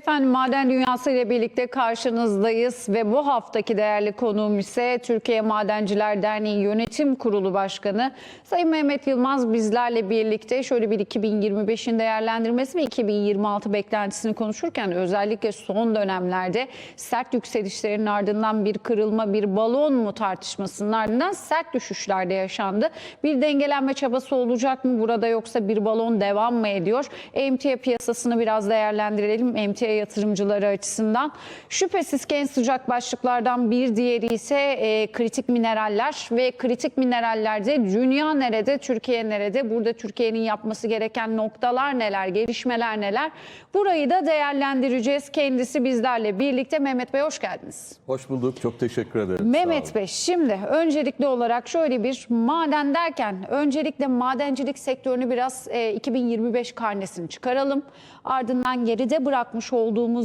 Efendim Maden Dünyası ile birlikte karşınızdayız ve bu haftaki değerli konuğum ise Türkiye Madenciler Derneği Yönetim Kurulu Başkanı Sayın Mehmet Yılmaz bizlerle birlikte şöyle bir 2025'in değerlendirmesi ve 2026 beklentisini konuşurken özellikle son dönemlerde sert yükselişlerin ardından bir kırılma bir balon mu tartışmasının ardından sert düşüşlerde yaşandı. Bir dengelenme çabası olacak mı burada yoksa bir balon devam mı ediyor? Emtia piyasasını biraz değerlendirelim. Emtia yatırımcıları açısından. Şüphesiz ki en sıcak başlıklardan bir diğeri ise e, kritik mineraller ve kritik minerallerde dünya nerede, Türkiye nerede? Burada Türkiye'nin yapması gereken noktalar neler, gelişmeler neler? Burayı da değerlendireceğiz. Kendisi bizlerle birlikte. Mehmet Bey hoş geldiniz. Hoş bulduk. Çok teşekkür ederim. Mehmet. Bey şimdi öncelikli olarak şöyle bir maden derken öncelikle madencilik sektörünü biraz e, 2025 karnesini çıkaralım. Ardından geride bırakmış olduğumuz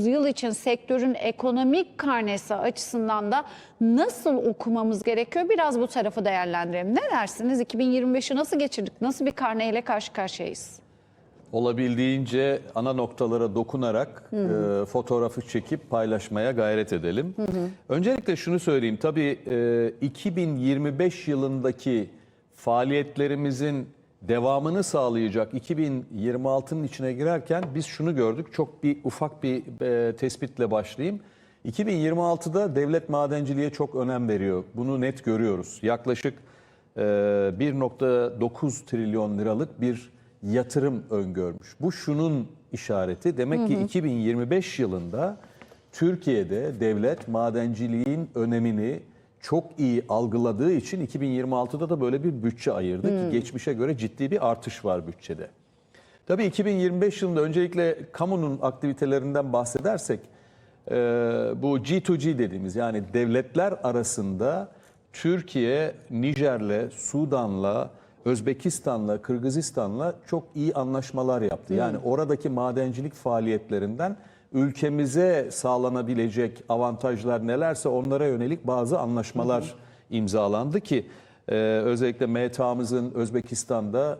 yıl için sektörün ekonomik karnesi açısından da nasıl okumamız gerekiyor biraz bu tarafı değerlendirelim. Ne dersiniz 2025'i nasıl geçirdik? Nasıl bir karneyle karşı karşıyayız? Olabildiğince ana noktalara dokunarak e, fotoğrafı çekip paylaşmaya gayret edelim. Öncelikle şunu söyleyeyim. Tabii e, 2025 yılındaki faaliyetlerimizin devamını sağlayacak 2026'nın içine girerken biz şunu gördük. Çok bir ufak bir e, tespitle başlayayım. 2026'da devlet madenciliğe çok önem veriyor. Bunu net görüyoruz. Yaklaşık e, 1.9 trilyon liralık bir yatırım öngörmüş. Bu şunun işareti. Demek ki 2025 yılında Türkiye'de devlet madenciliğin önemini çok iyi algıladığı için 2026'da da böyle bir bütçe ayırdı ki geçmişe göre ciddi bir artış var bütçede. Tabii 2025 yılında öncelikle kamunun aktivitelerinden bahsedersek e, bu G2G dediğimiz yani devletler arasında Türkiye, Nijer'le, Sudan'la, Özbekistan'la, Kırgızistan'la çok iyi anlaşmalar yaptı. Yani oradaki madencilik faaliyetlerinden ülkemize sağlanabilecek avantajlar nelerse onlara yönelik bazı anlaşmalar imzalandı ki e, özellikle META'mızın Özbekistan'da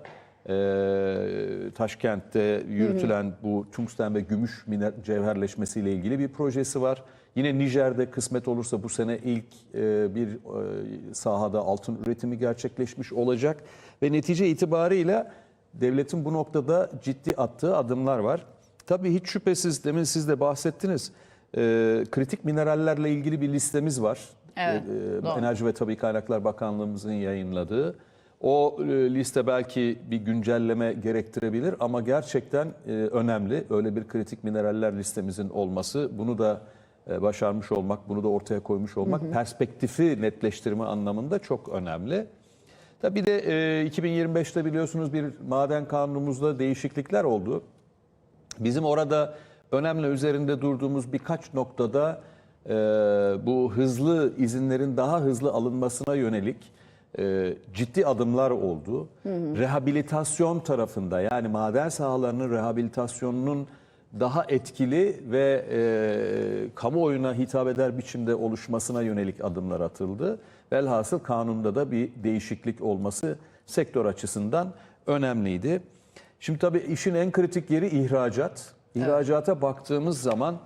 e, Taşkent'te yürütülen bu tungsten ve gümüş miner cevherleşmesiyle ilgili bir projesi var. Yine Nijer'de kısmet olursa bu sene ilk e, bir e, sahada altın üretimi gerçekleşmiş olacak ve netice itibarıyla devletin bu noktada ciddi attığı adımlar var. Tabii hiç şüphesiz demin siz de bahsettiniz. e, kritik minerallerle ilgili bir listemiz var. Evet, E, e, doğru. Enerji ve Tabii Kaynaklar Bakanlığımızın yayınladığı. O e, liste belki bir güncelleme gerektirebilir ama gerçekten e, önemli. Öyle bir kritik mineraller listemizin olması, bunu da e, başarmış olmak, bunu da ortaya koymuş olmak perspektifi netleştirme anlamında çok önemli. Tabii de e, 2025'te biliyorsunuz bir maden kanunumuzda değişiklikler oldu. Bizim orada önemli üzerinde durduğumuz birkaç noktada e, bu hızlı izinlerin daha hızlı alınmasına yönelik e, ciddi adımlar oldu. Rehabilitasyon tarafında yani maden sahalarının rehabilitasyonunun daha etkili ve e, kamuoyuna hitap eder biçimde oluşmasına yönelik adımlar atıldı. Velhasıl kanunda da bir değişiklik olması sektör açısından önemliydi. Şimdi tabii işin en kritik yeri ihracat. İhracata baktığımız zaman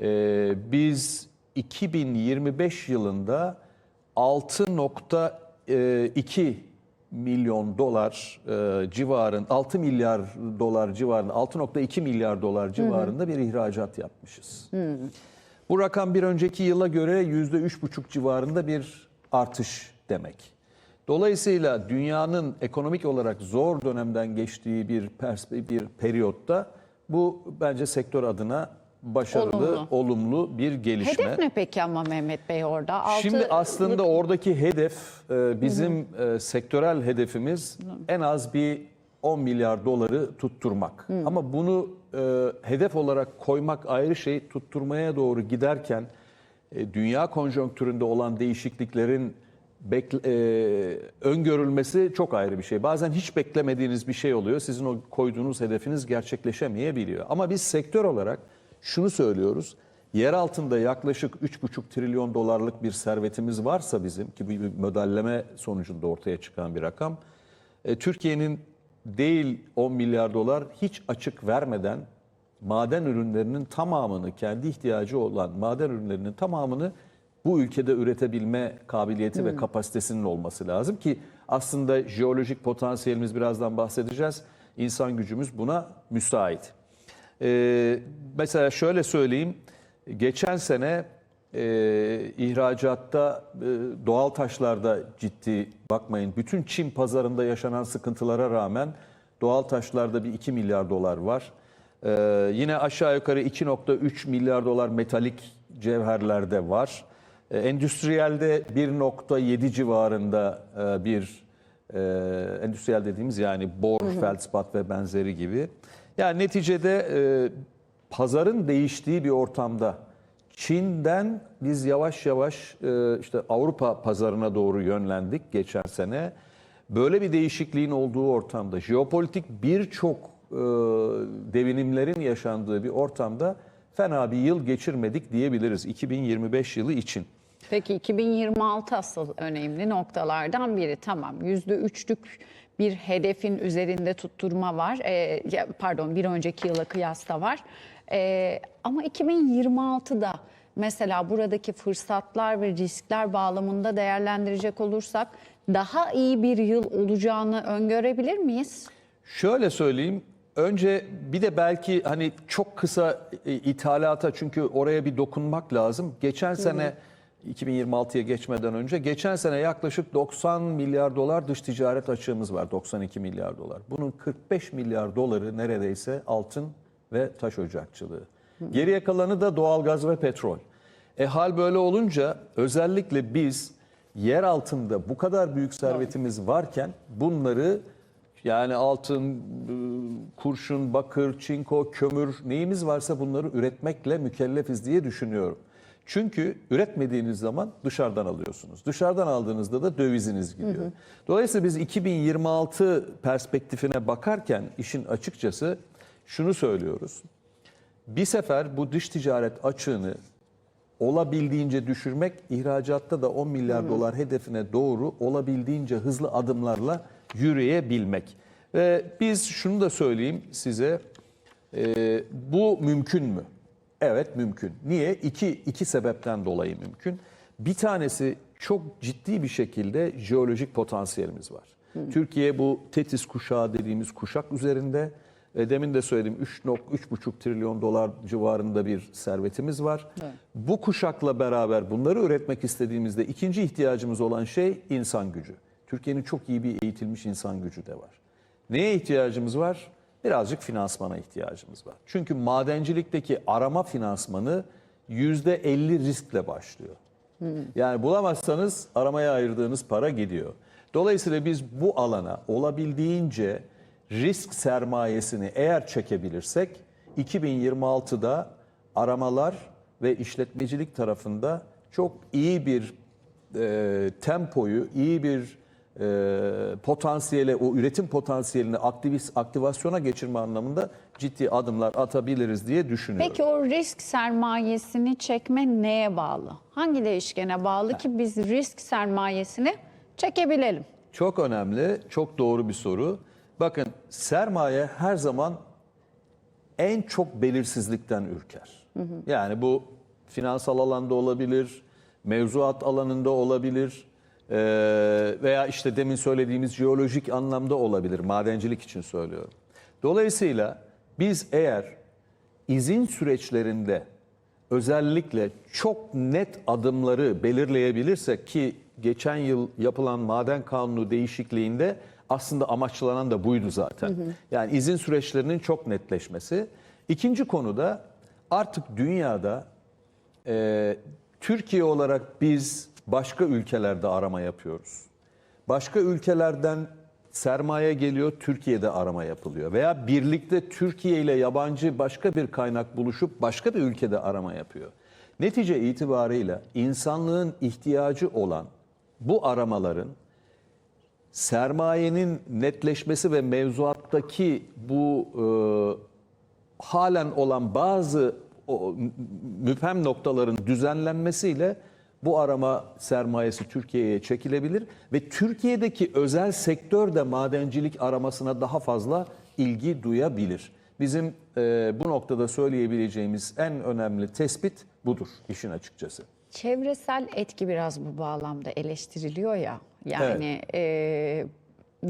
e, biz 2025 yılında 6.2 milyon dolar e, civarın 6 milyar dolar civarında 6.2 milyar dolar civarında bir ihracat yapmışız. Bu rakam bir önceki yıla göre %3,5 civarında bir artış demek. Dolayısıyla dünyanın ekonomik olarak zor dönemden geçtiği bir bir periyotta bu bence sektör adına başarılı, Olumlu. olumlu, bir gelişme. Hedef ne peki ama Mehmet Bey orada? Altı- Şimdi aslında oradaki hedef e, bizim e, sektörel hedefimiz en az bir 10 milyar doları tutturmak. Ama bunu e, hedef olarak koymak ayrı şey, tutturmaya doğru giderken dünya konjonktüründe olan değişikliklerin bekle- e, öngörülmesi çok ayrı bir şey. Bazen hiç beklemediğiniz bir şey oluyor. Sizin o koyduğunuz hedefiniz gerçekleşemeyebiliyor. Ama biz sektör olarak şunu söylüyoruz. Yer altında yaklaşık 3,5 trilyon dolarlık bir servetimiz varsa bizim ki bir modelleme sonucunda ortaya çıkan bir rakam. e, Türkiye'nin değil 10 milyar dolar hiç açık vermeden maden ürünlerinin tamamını, kendi ihtiyacı olan maden ürünlerinin tamamını bu ülkede üretebilme kabiliyeti ve kapasitesinin olması lazım ki aslında jeolojik potansiyelimiz birazdan bahsedeceğiz. İnsan gücümüz buna müsait. Ee, mesela şöyle söyleyeyim, geçen sene e, ihracatta e, doğal taşlarda ciddi bakmayın. Bütün Çin pazarında yaşanan sıkıntılara rağmen doğal taşlarda bir 2 milyar dolar var. Ee, yine aşağı yukarı 2.3 milyar dolar metalik cevherlerde var. Ee, endüstriyelde 1.7 civarında e, bir e, endüstriyel dediğimiz yani bor, feldspat ve benzeri gibi. Yani neticede e, pazarın değiştiği bir ortamda Çin'den biz yavaş yavaş işte Avrupa pazarına doğru yönlendik geçen sene. Böyle bir değişikliğin olduğu ortamda jeopolitik birçok devinimlerin yaşandığı bir ortamda fena bir yıl geçirmedik diyebiliriz 2025 yılı için. Peki 2026 asıl önemli noktalardan biri. Tamam %3'lük bir hedefin üzerinde tutturma var. Ee, pardon bir önceki yıla kıyasla var. Ee, ama 2026'da mesela buradaki fırsatlar ve riskler bağlamında değerlendirecek olursak daha iyi bir yıl olacağını öngörebilir miyiz? Şöyle söyleyeyim. Önce bir de belki hani çok kısa e, ithalata çünkü oraya bir dokunmak lazım. Geçen sene 2026'ya geçmeden önce geçen sene yaklaşık 90 milyar dolar dış ticaret açığımız var. 92 milyar dolar. Bunun 45 milyar doları neredeyse altın ve taş ocakçılığı. Geriye kalanı da doğalgaz ve petrol. E hal böyle olunca özellikle biz yer altında bu kadar büyük servetimiz varken bunları yani altın, e, kurşun, bakır, çinko, kömür neyimiz varsa bunları üretmekle mükellefiz diye düşünüyorum. Çünkü üretmediğiniz zaman dışarıdan alıyorsunuz. Dışarıdan aldığınızda da döviziniz gidiyor. Dolayısıyla biz 2026 perspektifine bakarken işin açıkçası şunu söylüyoruz. Bir sefer bu dış ticaret açığını olabildiğince düşürmek, ihracatta da 10 milyar dolar hedefine doğru olabildiğince hızlı adımlarla yürüyebilmek. Ve biz şunu da söyleyeyim size, e, bu mümkün mü? Evet mümkün. Niye? İki, iki sebepten dolayı mümkün. Bir tanesi çok ciddi bir şekilde jeolojik potansiyelimiz var. Türkiye bu Tetis kuşağı dediğimiz kuşak üzerinde e, demin de söyledim 3.3,5 trilyon dolar civarında bir servetimiz var. Bu kuşakla beraber bunları üretmek istediğimizde ikinci ihtiyacımız olan şey insan gücü. Türkiye'nin çok iyi bir eğitilmiş insan gücü de var. Neye ihtiyacımız var? Birazcık finansmana ihtiyacımız var. Çünkü madencilikteki arama finansmanı %50 riskle başlıyor. Yani bulamazsanız aramaya ayırdığınız para gidiyor. Dolayısıyla biz bu alana olabildiğince risk sermayesini eğer çekebilirsek 2026'da aramalar ve işletmecilik tarafında çok iyi bir e, tempoyu, iyi bir e, potansiyele, o üretim potansiyelini aktivist, aktivasyona geçirme anlamında ciddi adımlar atabiliriz diye düşünüyorum. Peki o risk sermayesini çekme neye bağlı? Hangi değişkene bağlı ki biz risk sermayesini çekebilelim? Çok önemli, çok doğru bir soru. Bakın sermaye her zaman en çok belirsizlikten ürker. Yani bu finansal alanda olabilir, mevzuat alanında olabilir eee, veya işte demin söylediğimiz jeolojik anlamda olabilir. Madencilik için söylüyorum. Dolayısıyla biz eğer izin süreçlerinde özellikle çok net adımları belirleyebilirsek ki geçen yıl yapılan maden kanunu değişikliğinde aslında amaçlanan da buydu zaten. Yani izin süreçlerinin çok netleşmesi. İkinci konuda artık dünyada e, Türkiye olarak biz başka ülkelerde arama yapıyoruz. Başka ülkelerden sermaye geliyor, Türkiye'de arama yapılıyor. Veya birlikte Türkiye ile yabancı başka bir kaynak buluşup başka bir ülkede arama yapıyor. Netice itibarıyla insanlığın ihtiyacı olan bu aramaların sermayenin netleşmesi ve mevzuattaki bu e, halen olan bazı o, müphem noktaların düzenlenmesiyle bu arama sermayesi Türkiye'ye çekilebilir ve Türkiye'deki özel sektör de madencilik aramasına daha fazla ilgi duyabilir. Bizim e, bu noktada söyleyebileceğimiz en önemli tespit budur işin açıkçası. Çevresel etki biraz bu bağlamda eleştiriliyor ya. Yani e,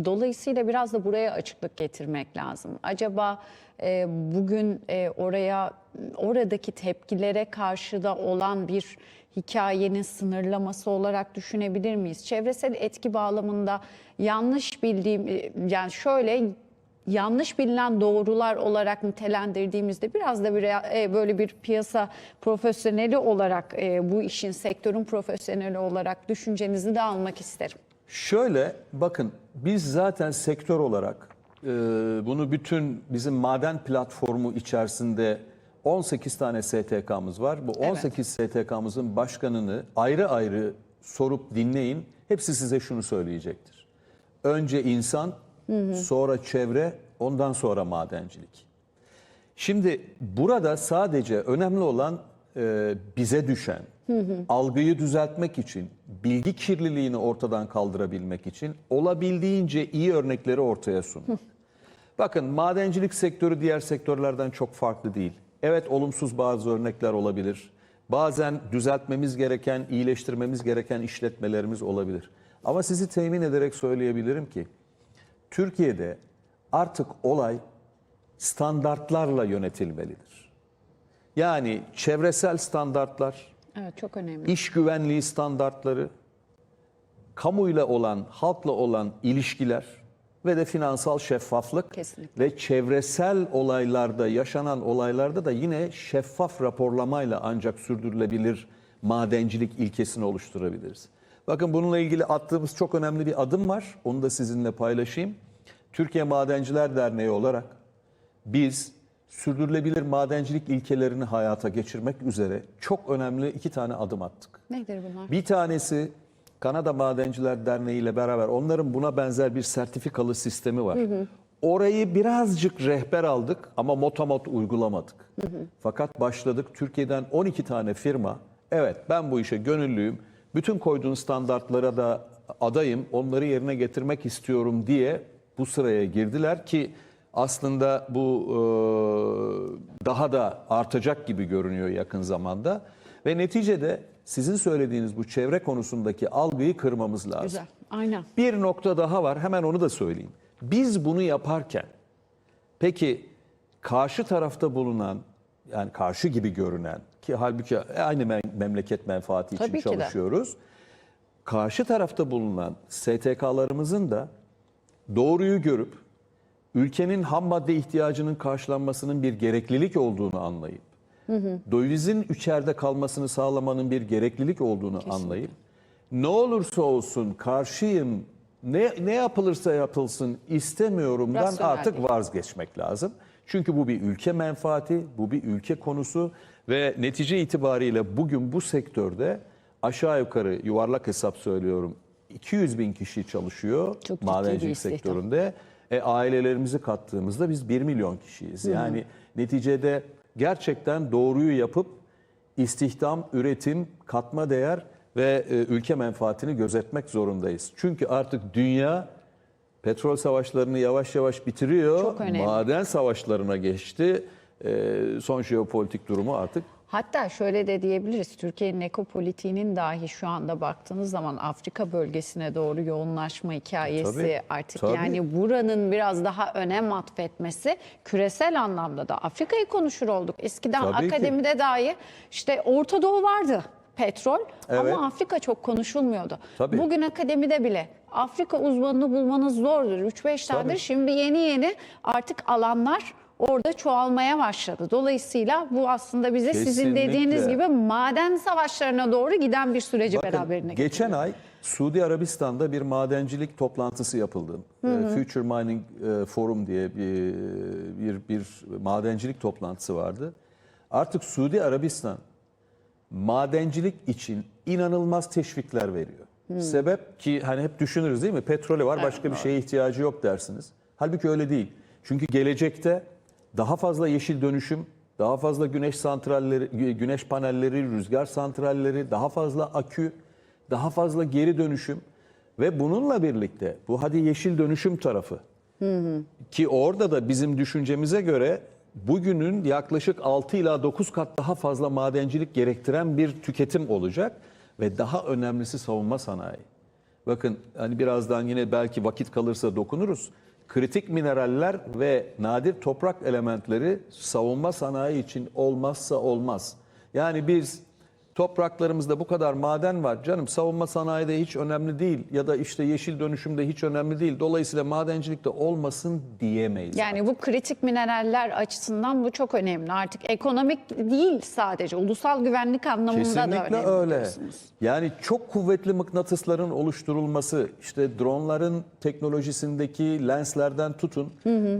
dolayısıyla biraz da buraya açıklık getirmek lazım. Acaba e, bugün e, oraya oradaki tepkilere karşı da olan bir hikayenin sınırlaması olarak düşünebilir miyiz? Çevresel etki bağlamında yanlış bildiğim e, yani şöyle yanlış bilinen doğrular olarak nitelendirdiğimizde biraz da bir e, böyle bir piyasa profesyoneli olarak e, bu işin sektörün profesyoneli olarak düşüncenizi de almak isterim. Şöyle bakın biz zaten sektör olarak e, bunu bütün bizim maden platformu içerisinde 18 tane STK'mız var. Bu 18 STK'mızın başkanını ayrı ayrı sorup dinleyin. Hepsi size şunu söyleyecektir. Önce insan, sonra çevre, ondan sonra madencilik. Şimdi burada sadece önemli olan e, bize düşen algıyı düzeltmek için, bilgi kirliliğini ortadan kaldırabilmek için olabildiğince iyi örnekleri ortaya sunmak. Bakın madencilik sektörü diğer sektörlerden çok farklı değil. Evet olumsuz bazı örnekler olabilir. Bazen düzeltmemiz gereken, iyileştirmemiz gereken işletmelerimiz olabilir. Ama sizi temin ederek söyleyebilirim ki Türkiye'de artık olay standartlarla yönetilmelidir. Yani çevresel standartlar, Evet çok önemli. iş güvenliği standartları, kamuyla olan, halkla olan ilişkiler ve de finansal şeffaflık Kesinlikle. ve çevresel olaylarda, yaşanan olaylarda da yine şeffaf raporlamayla ancak sürdürülebilir madencilik ilkesini oluşturabiliriz. Bakın bununla ilgili attığımız çok önemli bir adım var. Onu da sizinle paylaşayım. Türkiye Madenciler Derneği olarak biz sürdürülebilir madencilik ilkelerini hayata geçirmek üzere çok önemli iki tane adım attık. Nedir bunlar? Bir tanesi Kanada Madenciler Derneği ile beraber onların buna benzer bir sertifikalı sistemi var. Orayı birazcık rehber aldık ama motomot uygulamadık. Fakat başladık Türkiye'den 12 tane firma evet ben bu işe gönüllüyüm. Bütün koyduğun standartlara da adayım. Onları yerine getirmek istiyorum diye bu sıraya girdiler ki aslında bu e, daha da artacak gibi görünüyor yakın zamanda. Ve neticede sizin söylediğiniz bu çevre konusundaki algıyı kırmamız lazım. Güzel. Aynen. Bir nokta daha var hemen onu da söyleyeyim. Biz bunu yaparken peki karşı tarafta bulunan yani karşı gibi görünen ki halbuki aynı mem- memleket menfaati için Tabii çalışıyoruz. Karşı tarafta bulunan STK'larımızın da doğruyu görüp ülkenin ham madde ihtiyacının karşılanmasının bir gereklilik olduğunu anlayıp dövizin içeride kalmasını sağlamanın bir gereklilik olduğunu anlayıp ne olursa olsun karşıyım ne ne yapılırsa yapılsın istemiyorumdan Rasyonel artık değil. vazgeçmek lazım. Çünkü bu bir ülke menfaati, bu bir ülke konusu ve netice itibariyle bugün bu sektörde aşağı yukarı yuvarlak hesap söylüyorum 200 bin kişi çalışıyor Çok madencilik istihdam. E, ailelerimizi kattığımızda biz 1 milyon kişiyiz. Yani neticede gerçekten doğruyu yapıp istihdam, üretim, katma değer ve e, ülke menfaatini gözetmek zorundayız. Çünkü artık dünya petrol savaşlarını yavaş yavaş bitiriyor. Maden savaşlarına geçti. E, son jeopolitik durumu artık Hatta şöyle de diyebiliriz. Türkiye'nin ekopolitiğinin dahi şu anda baktığınız zaman Afrika bölgesine doğru yoğunlaşma hikayesi Tabii, artık tabii. yani buranın biraz daha önem atfetmesi küresel anlamda da Afrika'yı konuşur olduk. Eskiden Tabii ki. akademide dahi işte Orta Doğu vardı petrol Evet. ama Afrika çok konuşulmuyordu. Tabii. Bugün akademide bile Afrika uzmanını bulmanız zordur. 3-5 tanedir. Şimdi yeni yeni artık alanlar orada çoğalmaya başladı. Dolayısıyla bu aslında bize sizin Kesinlikle. dediğiniz gibi maden savaşlarına doğru giden bir süreci Bakın, beraberine getiriyor. geçen ay Suudi Arabistan'da bir madencilik toplantısı yapıldı. Ee, Future Mining e, Forum diye bir, bir bir madencilik toplantısı vardı. Artık Suudi Arabistan madencilik için inanılmaz teşvikler veriyor. Sebep ki hani hep düşünürüz değil mi? Petrolü var, başka bir şeye ihtiyacı yok dersiniz. Halbuki öyle değil. Çünkü gelecekte daha fazla yeşil dönüşüm, daha fazla güneş santralleri, güneş panelleri, rüzgar santralleri, daha fazla akü, daha fazla geri dönüşüm ve bununla birlikte bu hadi yeşil dönüşüm tarafı ki orada da bizim düşüncemize göre bugünün yaklaşık 6 ila 9 kat daha fazla madencilik gerektiren bir tüketim olacak ve daha önemlisi savunma sanayi. Bakın hani birazdan yine belki vakit kalırsa dokunuruz. Kritik mineraller ve nadir toprak elementleri savunma sanayi için olmazsa olmaz. Yani biz topraklarımızda bu kadar maden var. Canım savunma sanayide hiç önemli değil ya da işte yeşil dönüşümde hiç önemli değil. Dolayısıyla madencilikte olmasın diyemeyiz. Yani bu kritik mineraller açısından bu çok önemli. Artık ekonomik değil sadece ulusal güvenlik anlamında da Kesinlikle önemli. öyle. diyorsunuz. Yani çok kuvvetli mıknatısların oluşturulması, işte dronların teknolojisindeki lenslerden tutun,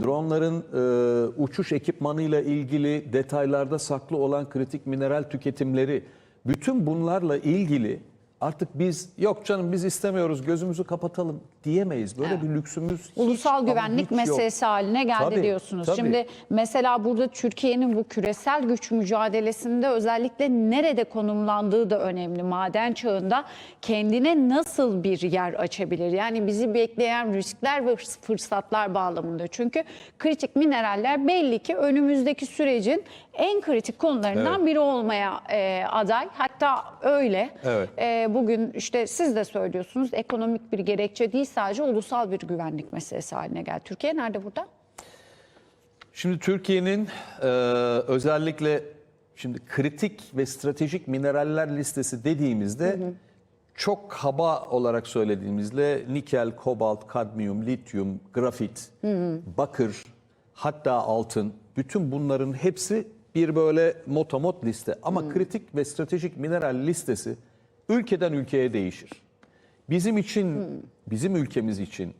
dronların e, uçuş ekipmanıyla ilgili detaylarda saklı olan kritik mineral tüketimleri, bütün bunlarla ilgili artık biz yok canım biz istemiyoruz gözümüzü kapatalım diyemeyiz. Böyle bir lüksümüz hiç Ulusal ama güvenlik hiç yok. meselesi haline geldi Tabii, diyorsunuz. tabii. Şimdi mesela burada Türkiye'nin bu küresel güç mücadelesinde özellikle nerede konumlandığı da önemli. Maden çağında kendine nasıl bir yer açabilir? Yani bizi bekleyen riskler ve fırsatlar bağlamında. Çünkü kritik mineraller belli ki önümüzdeki sürecin en kritik konularından Evet. biri olmaya e, aday. Hatta öyle. Evet. E, bugün işte siz de söylüyorsunuz ekonomik bir gerekçe değil sadece ulusal bir güvenlik meselesi haline geldi. Türkiye nerede burada? Şimdi Türkiye'nin e, özellikle şimdi kritik ve stratejik mineraller listesi dediğimizde çok kaba olarak söylediğimizde nikel, kobalt, kadmiyum, lityum, grafit, bakır, hatta altın bütün bunların hepsi bir böyle motomot liste. Ama kritik ve stratejik mineral listesi ülkeden ülkeye değişir. Bizim için, bizim ülkemiz için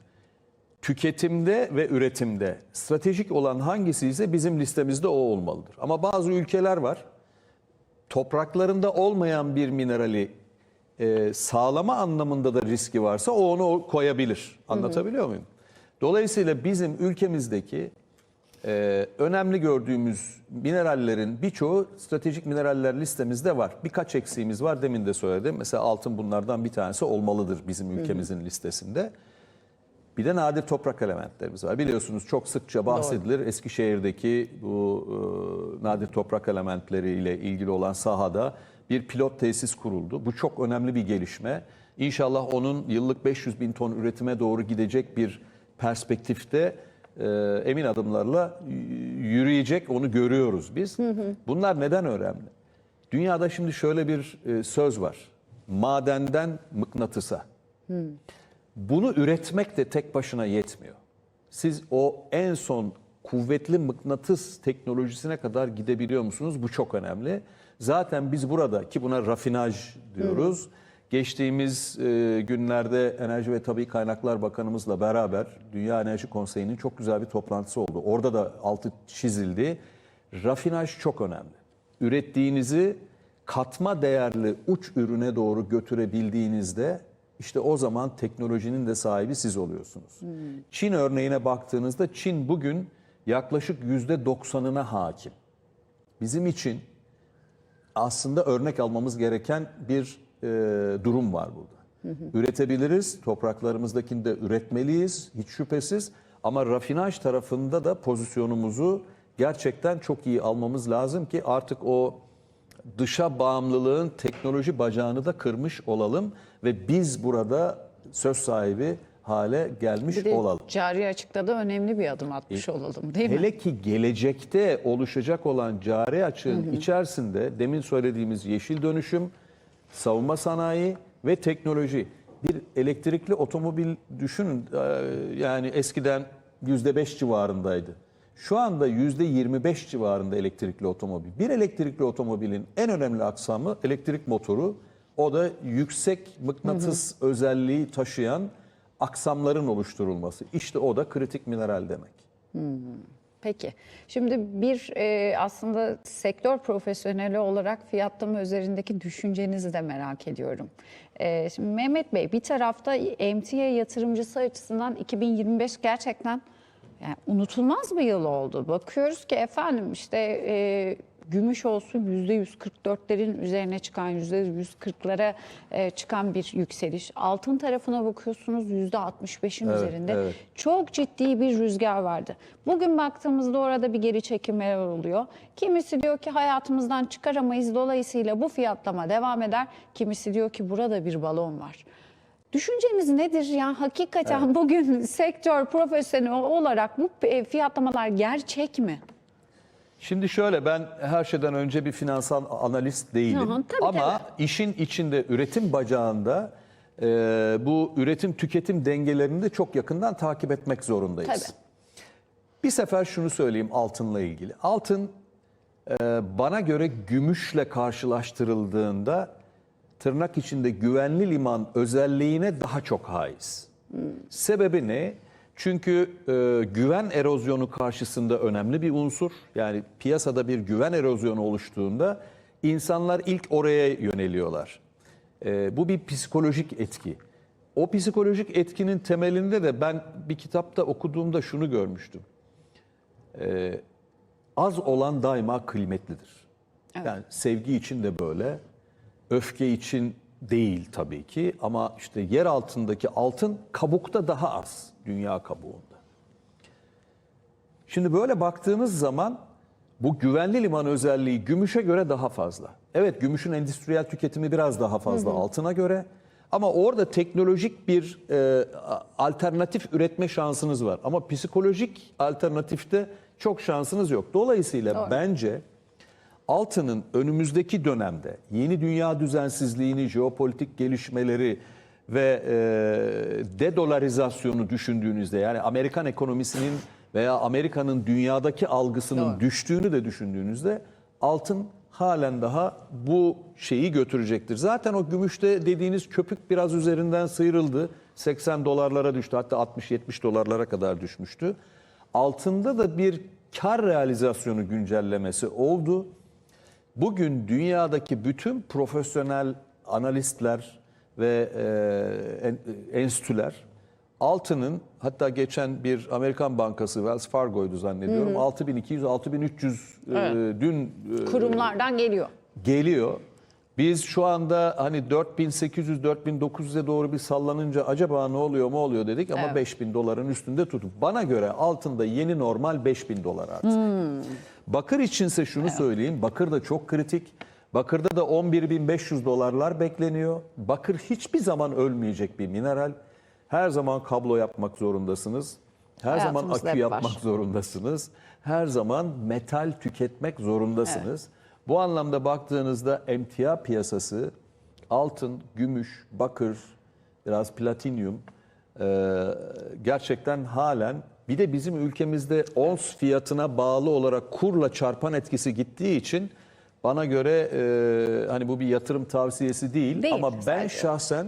tüketimde ve üretimde stratejik olan hangisi ise bizim listemizde o olmalıdır. Ama bazı ülkeler var. Topraklarında olmayan bir minerali e, sağlama anlamında da riski varsa o onu koyabilir. Anlatabiliyor muyum? Dolayısıyla bizim ülkemizdeki e, önemli gördüğümüz minerallerin birçoğu stratejik mineraller listemizde var. Birkaç eksiğimiz var demin de söyledim. Mesela altın bunlardan bir tanesi olmalıdır bizim ülkemizin listesinde. Bir de nadir toprak elementlerimiz var. Biliyorsunuz çok sıkça bahsedilir. Eskişehir'deki bu e, nadir toprak elementleriyle ilgili olan sahada bir pilot tesis kuruldu. Bu çok önemli bir gelişme. İnşallah onun yıllık 500 bin ton üretime doğru gidecek bir perspektifte e, emin adımlarla yürüyecek onu görüyoruz biz. Bunlar neden önemli? Dünyada şimdi şöyle bir e, söz var. Madenden mıknatısa. Bunu üretmek de tek başına yetmiyor. Siz o en son kuvvetli mıknatıs teknolojisine kadar gidebiliyor musunuz? Bu çok önemli. Zaten biz burada ki buna rafinaj diyoruz. Geçtiğimiz e, günlerde Enerji ve Tabii Kaynaklar Bakanımızla beraber Dünya Enerji Konseyi'nin çok güzel bir toplantısı oldu. Orada da altı çizildi. Rafinaj çok önemli. Ürettiğinizi katma değerli uç ürüne doğru götürebildiğinizde işte o zaman teknolojinin de sahibi siz oluyorsunuz. Çin örneğine baktığınızda Çin bugün yaklaşık yüzde 90'ına hakim. Bizim için aslında örnek almamız gereken bir e, durum var burada. Üretebiliriz, topraklarımızdakini de üretmeliyiz hiç şüphesiz. Ama rafinaj tarafında da pozisyonumuzu gerçekten çok iyi almamız lazım ki artık o dışa bağımlılığın teknoloji bacağını da kırmış olalım ve biz burada söz sahibi hale gelmiş Bir de olalım. cari açıkta da önemli bir adım atmış olalım değil mi? Hele ki gelecekte oluşacak olan cari açığın içerisinde demin söylediğimiz yeşil dönüşüm, savunma sanayi ve teknoloji. Bir elektrikli otomobil düşünün eee, yani eskiden %5 civarındaydı. Şu anda %25 civarında elektrikli otomobil. Bir elektrikli otomobilin en önemli aksamı elektrik motoru. O da yüksek mıknatıs özelliği taşıyan aksamların oluşturulması. İşte o da kritik mineral demek. Peki. Şimdi bir e, aslında sektör profesyoneli olarak fiyatlama üzerindeki düşüncenizi de merak ediyorum. E, şimdi Mehmet Bey bir tarafta emtia yatırımcısı açısından 2025 gerçekten yani unutulmaz bir yıl oldu. Bakıyoruz ki efendim işte e, gümüş olsun %144'lerin üzerine çıkan %140'lara e, çıkan bir yükseliş. Altın tarafına bakıyorsunuz %65'in Evet, üzerinde. evet. Çok ciddi bir rüzgar vardı. Bugün baktığımızda orada bir geri çekilmeler oluyor. Kimisi diyor ki hayatımızdan çıkaramayız dolayısıyla bu fiyatlama devam eder. Kimisi diyor ki burada bir balon var. Düşünceniz nedir? Yani hakikaten bugün sektör profesyonel olarak bu e, fiyatlamalar gerçek mi? Şimdi şöyle ben her şeyden önce bir finansal analist değilim. Hı hı, tabii, Ama işin içinde üretim bacağında e, bu üretim tüketim dengelerini de çok yakından takip etmek zorundayız. Tabii. Bir sefer şunu söyleyeyim altınla ilgili. Altın e, bana göre gümüşle karşılaştırıldığında tırnak içinde güvenli liman özelliğine daha çok haiz. Sebebi ne? Çünkü e, güven erozyonu karşısında önemli bir unsur. Yani piyasada bir güven erozyonu oluştuğunda insanlar ilk oraya yöneliyorlar. E, bu bir psikolojik etki. O psikolojik etkinin temelinde de ben bir kitapta okuduğumda şunu görmüştüm. E, az olan daima kıymetlidir. Yani sevgi için de böyle, öfke için değil tabii ki ama işte yer altındaki altın kabukta daha az dünya kabuğunda. Şimdi böyle baktığınız zaman bu güvenli liman özelliği gümüşe göre daha fazla. Evet gümüşün endüstriyel tüketimi biraz daha fazla altına göre ama orada teknolojik bir e, alternatif üretme şansınız var. Ama psikolojik alternatifte çok şansınız yok. Dolayısıyla bence altının önümüzdeki dönemde yeni dünya düzensizliğini, jeopolitik gelişmeleri ve e, dedolarizasyonu düşündüğünüzde yani Amerikan ekonomisinin veya Amerika'nın dünyadaki algısının düştüğünü de düşündüğünüzde altın halen daha bu şeyi götürecektir. Zaten o gümüşte dediğiniz köpük biraz üzerinden sıyrıldı. 80 dolarlara düştü hatta 60-70 dolarlara kadar düşmüştü. Altında da bir kar realizasyonu güncellemesi oldu. Bugün dünyadaki bütün profesyonel analistler ve e, en- enstitüler altının hatta geçen bir Amerikan bankası Wells Fargo'ydu zannediyorum 6200-6300 e, dün e, Kurumlardan geliyor. geliyor. Biz şu anda hani 4800-4900'e doğru bir sallanınca acaba ne oluyor mu oluyor dedik ama Evet. 5000 doların üstünde tutup bana göre altında yeni normal 5000 dolar artık. Bakır içinse şunu söyleyeyim. Bakır da çok kritik. Bakırda da 11.500 dolarlar bekleniyor. Bakır hiçbir zaman ölmeyecek bir mineral. Her zaman kablo yapmak zorundasınız. Her zaman akü hep var. yapmak zorundasınız. Her zaman metal tüketmek zorundasınız. Bu anlamda baktığınızda emtia piyasası altın, gümüş, bakır, biraz platinyum e, gerçekten halen bir de bizim ülkemizde ons fiyatına bağlı olarak kurla çarpan etkisi gittiği için bana göre e, hani bu bir yatırım tavsiyesi değil, Değil, ama ben sadece. şahsen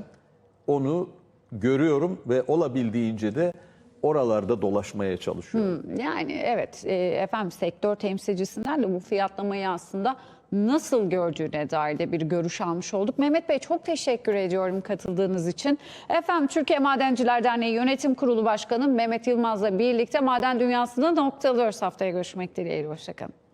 onu görüyorum ve olabildiğince de oralarda dolaşmaya çalışıyorum. Yani evet e, efendim sektör temsilcisinden de bu fiyatlamayı aslında nasıl gördüğüne dair de bir görüş almış olduk. Mehmet Bey çok teşekkür ediyorum katıldığınız için. Efendim Türkiye Madenciler Derneği Yönetim Kurulu Başkanı Mehmet Yılmaz'la birlikte maden dünyasını noktalıyoruz. Haftaya görüşmek dileğiyle. Hoşçakalın.